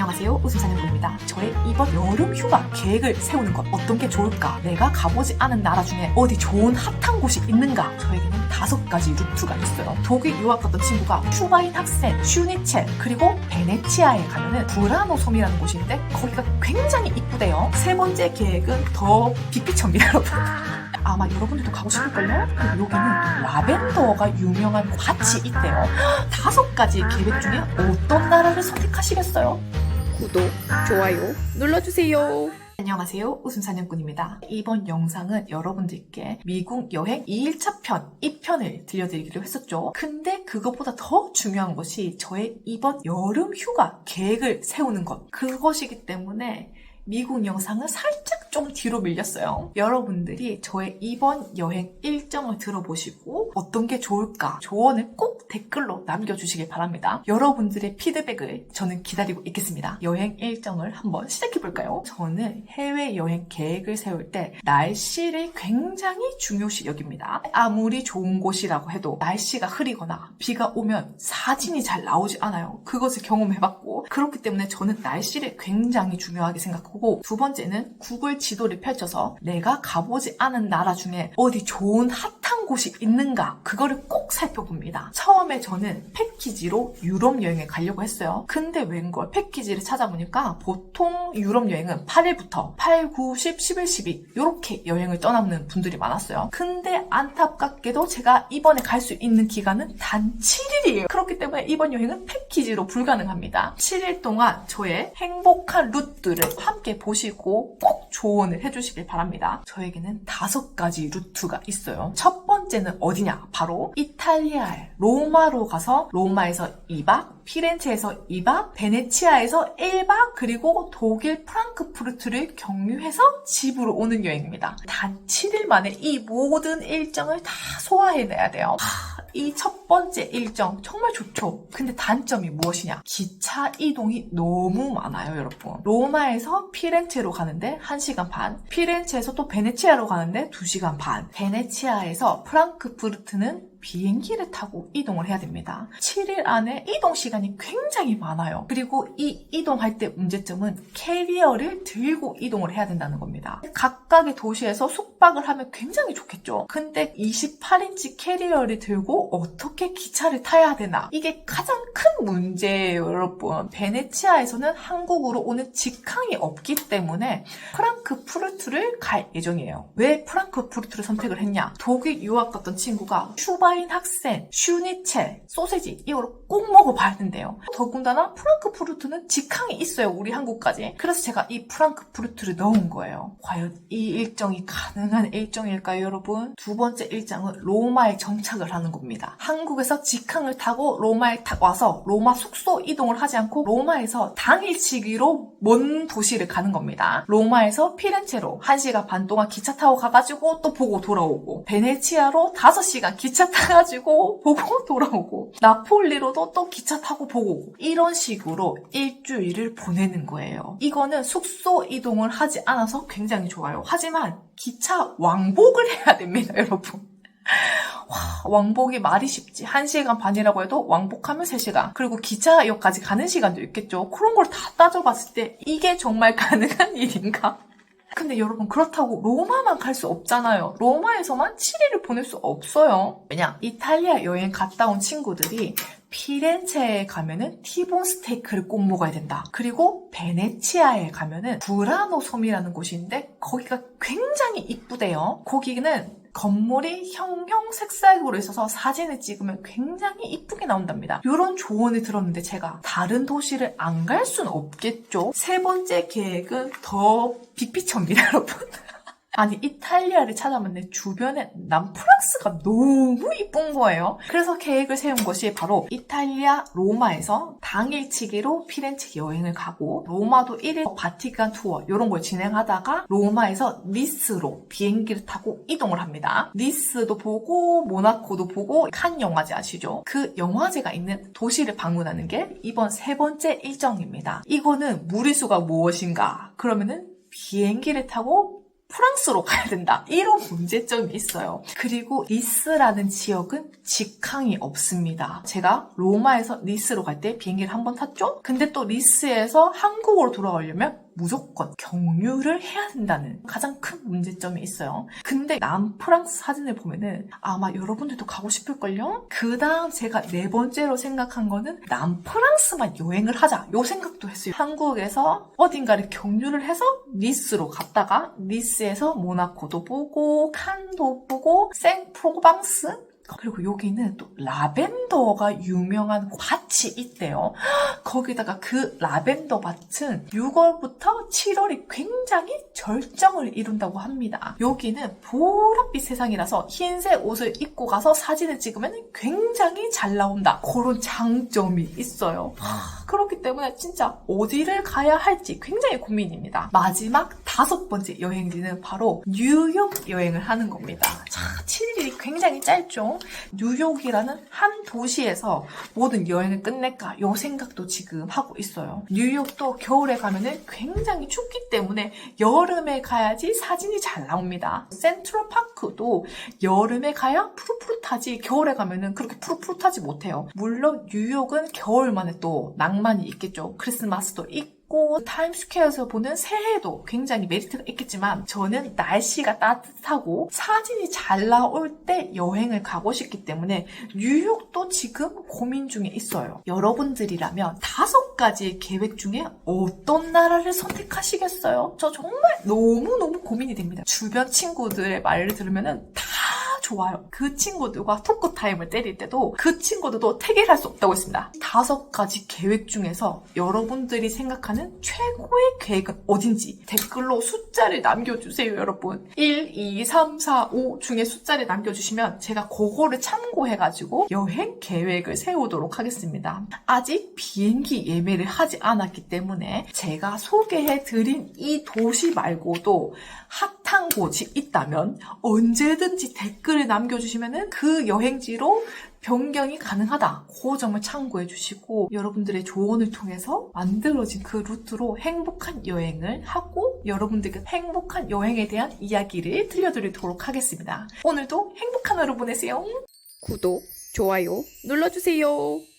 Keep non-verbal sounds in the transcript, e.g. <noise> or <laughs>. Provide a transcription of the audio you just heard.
안녕하세요. 웃음사냥꾼입니다. 저의 이번 여름 휴가 계획을 세우는 것 어떤 게 좋을까? 내가 가보지 않은 나라 중에 어디 좋은 핫한 곳이 있는가? 저에게는 다섯 가지 루트가 있어요. 독일 유학 갔던 친구가 큐바인 학생, 슈니첼, 그리고 베네치아에 가면은 브라노 섬이라는 곳인데 거기가 굉장히 이쁘대요. 세 번째 계획은 더 빅피처입니다, 여러분. 아마 여러분들도 가고 싶을걸요? 그리고 여기는 또 라벤더가 유명한 밭이 있대요. 다섯 가지 계획 중에 어떤 나라를 선택하시겠어요? 구독, 좋아요 눌러주세요. 안녕하세요. 웃음사냥꾼입니다. 이번 영상은 여러분들께 미국 여행 2일차 편, 2편을 들려드리기로 했었죠. 근데 그것보다 더 중요한 것이 저의 이번 여름 휴가 계획을 세우는 것. 그것이기 때문에 미국 영상은 살짝 좀 뒤로 밀렸어요. 여러분들이 저의 이번 여행 일정을 들어보시고 어떤 게 좋을까 조언을 꼭 댓글로 남겨주시길 바랍니다. 여러분들의 피드백을 저는 기다리고 있겠습니다. 여행 일정을 한번 시작해볼까요? 저는 해외여행 계획을 세울 때 날씨를 굉장히 중요시 여깁니다. 아무리 좋은 곳이라고 해도 날씨가 흐리거나 비가 오면 사진이 잘 나오지 않아요. 그것을 경험해봤고 그렇기 때문에 저는 날씨를 굉장히 중요하게 생각하고 두 번째는 구글 지도를 펼쳐서 내가 가보지 않은 나라 중에 어디 좋은 핫한 곳이 있는가 그거를 꼭 살펴봅니다. 처음에 저는 패키지로 유럽 여행을 가려고 했어요. 근데 웬걸 패키지를 찾아보니까 보통 유럽 여행은 8일부터 8, 9, 10, 11, 12 이렇게 여행을 떠나는 분들이 많았어요. 근데 안타깝게도 제가 이번에 갈 수 있는 기간은 단 7일이에요. 그렇기 때문에 이번 여행은 패키지로 불가능합니다. 7일 동안 저의 행복한 루트를 함께 보시고 꼭 조언을 해주시길 바랍니다. 저에게는 다섯 가지 루트가 있어요. 첫 번째 는 어디냐? 바로 이탈리아의 로마로 가서 로마에서 2박, 피렌체에서 2박, 베네치아에서 1박, 그리고 독일 프랑크푸르트를 경유해서 집으로 오는 여행입니다. 단 7일 만에 이 모든 일정을 다 소화해내야 돼요. 이 첫 번째 일정 정말 좋죠. 근데 단점이 무엇이냐? 기차 이동이 너무 많아요, 여러분. 로마에서 피렌체로 가는데 1시간 반, 피렌체에서 또 베네치아로 가는데 2시간 반, 베네치아에서 프랑크푸르트는 비행기를 타고 이동을 해야 됩니다. 7일 안에 이동 시간이 굉장히 많아요. 그리고 이 이동할 때 문제점은 캐리어를 들고 이동을 해야 된다는 겁니다. 각각의 도시에서 숙박을 하면 굉장히 좋겠죠. 근데 28인치 캐리어를 들고 어떻게 기차를 타야 되나? 이게 가장 큰 문제예요, 여러분. 베네치아에서는 한국으로 오는 직항이 없기 때문에 프랑크푸르트를 갈 예정이에요. 왜 프랑크푸르트를 선택을 했냐? 독일 유학 갔던 친구가 슈바 인 학생, 슈니첼, 소세지 이걸 꼭 먹어봐야 된대요. 더군다나 프랑크푸르트는 직항이 있어요. 우리 한국까지. 그래서 제가 이 프랑크푸르트를 넣은 거예요. 과연 이 일정이 가능한 일정일까요, 여러분? 두 번째 일정은 로마에 정착을 하는 겁니다. 한국에서 직항을 타고 로마에 타 와서 로마 숙소 이동을 하지 않고 로마에서 당일치기로 먼 도시를 가는 겁니다. 로마에서 피렌체로 1시간 반 동안 기차 타고 가가지고 또 보고 돌아오고 베네치아로 5시간 기차 타가지고 보고 돌아오고 나폴리로도 또 기차 타고 보고 이런 식으로 일주일을 보내는 거예요. 이거는 숙소 이동을 하지 않아서 굉장히 좋아요. 하지만 기차 왕복을 해야 됩니다, <laughs> 여러분. 와, 왕복이 말이 쉽지. 1시간 반이라고 해도 왕복하면 3시간. 그리고 기차역까지 가는 시간도 있겠죠. 그런 걸 다 따져봤을 때 이게 정말 <laughs> 가능한 일인가? 근데 여러분 그렇다고 로마만 갈 수 없잖아요. 로마에서만 7일을 보낼 수 없어요. 왜냐? 이탈리아 여행 갔다 온 친구들이 피렌체에 가면은 티본 스테이크를 꼭 먹어야 된다. 그리고 베네치아에 가면은 브라노 섬이라는 곳인데 거기가 굉장히 이쁘대요. 거기는 건물이 형형색색으로 있어서 사진을 찍으면 굉장히 이쁘게 나온답니다. 이런 조언을 들었는데 제가 다른 도시를 안갈 수는 없겠죠. 세 번째 계획은 더 빅피처입니다, <laughs> 여러분. 아니 이탈리아를 찾아봤는데 주변에 남프랑스가 너무 이쁜 거예요. 그래서 계획을 세운 것이 바로 이탈리아 로마에서 당일치기로 피렌체 여행을 가고 로마도 1일 바티칸 투어 이런 걸 진행하다가 로마에서 니스로 비행기를 타고 이동을 합니다. 니스도 보고 모나코도 보고 칸 영화제 아시죠? 그 영화제가 있는 도시를 방문하는 게 이번 세 번째 일정입니다. 이거는 무리수가 무엇인가? 그러면은 비행기를 타고 프랑스로 가야 된다. 이런 문제점이 있어요. 그리고 니스라는 지역은 직항이 없습니다. 제가 로마에서 니스로 갈 때 비행기를 한 번 탔죠? 근데 또 니스에서 한국으로 돌아가려면 무조건 경유를 해야 된다는 가장 큰 문제점이 있어요. 근데 남프랑스 사진을 보면은 아마 여러분들도 가고 싶을걸요? 그 다음 제가 네 번째로 생각한 거는 남프랑스만 여행을 하자. 요 생각도 했어요. 한국에서 어딘가를 경유를 해서 니스로 갔다가 니스에서 모나코도 보고 칸도 보고 생프로방스 그리고 여기는 또 라벤더가 유명한 밭이 있대요. <gasps> 거기다가 그 라벤더 밭은 6월부터 7월이 굉장히 절정을 이룬다고 합니다. 여기는 보랏빛 세상이라서 흰색 옷을 입고 가서 사진을 찍으면 굉장히 잘 나온다. 그런 장점이 있어요. <gasps> 그렇기 때문에 진짜 어디를 가야 할지 굉장히 고민입니다. 마지막 다섯 번째 여행지는 바로 뉴욕 여행을 하는 겁니다. 자, 7일이 굉장히 짧죠? 뉴욕이라는 한 도시에서 모든 여행을 끝낼까? 요 생각도 지금 하고 있어요. 뉴욕도 겨울에 가면은 굉장히 춥기 때문에 여름에 가야지 사진이 잘 나옵니다. 센트럴 파크도 여름에 가야 푸릇푸릇하지 겨울에 가면은 그렇게 푸릇푸릇하지 못해요. 물론 뉴욕은 겨울만에 또 낭만이 있겠죠. 크리스마스도 있고 타임스퀘어에서 보는 새해도 굉장히 메리트가 있겠지만 저는 날씨가 따뜻하고 사진이 잘 나올 때 여행을 가고 싶기 때문에 뉴욕도 지금 고민 중에 있어요. 여러분들이라면 다섯 가지 계획 중에 어떤 나라를 선택하시겠어요? 저 정말 너무너무 고민이 됩니다. 주변 친구들의 말을 들으면은 다 좋아요. 그 친구들과 토크 타임을 때릴 때도 그 친구들도 태결할 수 없다고 했습니다. 다섯 가지 계획 중에서 여러분들이 생각하는 최고의 계획은 어딘지 댓글로 숫자를 남겨주세요, 여러분. 1, 2, 3, 4, 5 중에 숫자를 남겨주시면 제가 그거를 참고해가지고 여행 계획을 세우도록 하겠습니다. 아직 비행기 예매를 하지 않았기 때문에 제가 소개해드린 이 도시 말고도 핫한 곳이 있다면 언제든지 댓글 을 남겨주시면 그 여행지로 변경이 가능하다. 그 점을 참고해 주시고 여러분들의 조언을 통해서 만들어진 그 루트로 행복한 여행을 하고 여러분들께 행복한 여행에 대한 이야기를 들려드리도록 하겠습니다. 오늘도 행복한 하루 보내세요. 구독, 좋아요 눌러주세요.